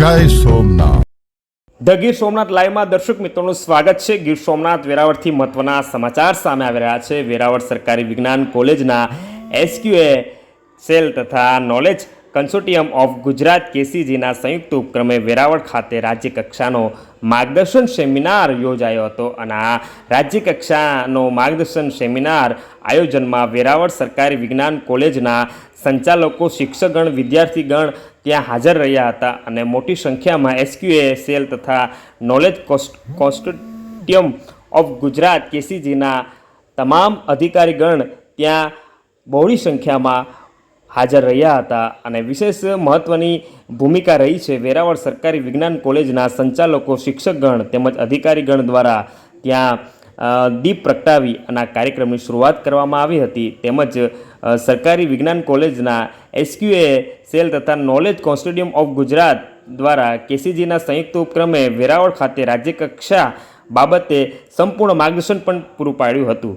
જય સોમનાથ. ધ ગીર સોમનાથ લાઈવમાં દર્શક મિત્રોનું સ્વાગત છે. ગીર સોમનાથ વેરાવળથી મહત્વના સમાચાર સામે આવી રહ્યા છે. વેરાવળ સરકારી વિજ્ઞાન કોલેજના એસક્યુએ સેલ તથા નોલેજ કન્સોર્ટિયમ ઓફ ગુજરાત કેસીજીના સંયુક્ત ઉપક્રમે વેરાવળ ખાતે રાજ્ય કક્ષાનો માર્ગદર્શન સેમિનાર યોજાયો હતો અને આ રાજ્યકક્ષાનો માર્ગદર્શન સેમિનાર આયોજનમાં વેરાવળ સરકારી વિજ્ઞાન કોલેજના સંચાલકો, શિક્ષકગણ, વિદ્યાર્થીગણ ત્યાં હાજર રહ્યા હતા અને મોટી સંખ્યામાં એસક્યુએ સેલ તથા નોલેજ કોન્સ્ટિટ્યુમ ઓફ ગુજરાત કેસીજીના તમામ અધિકારીગણ ત્યાં બહોળી સંખ્યામાં હાજર રહ્યા હતા અને વિશેષ મહત્ત્વની ભૂમિકા રહી છે વેરાવળ સરકારી વિજ્ઞાન કોલેજના સંચાલકો, શિક્ષકગણ તેમજ અધિકારીગણ દ્વારા ત્યાં દીપ પ્રગટાવી અને આ કાર્યક્રમની શરૂઆત કરવામાં આવી હતી. તેમજ સરકારી વિજ્ઞાન કોલેજના એસક્યુએ સેલ તથા નોલેજ કોન્સ્ટિડિયમ ઓફ ગુજરાત દ્વારા કેસીજીના સંયુક્ત ઉપક્રમે વેરાવળ ખાતે રાજ્યકક્ષા બાબતે સંપૂર્ણ માર્ગદર્શન પણ પૂરું પાડ્યું હતું.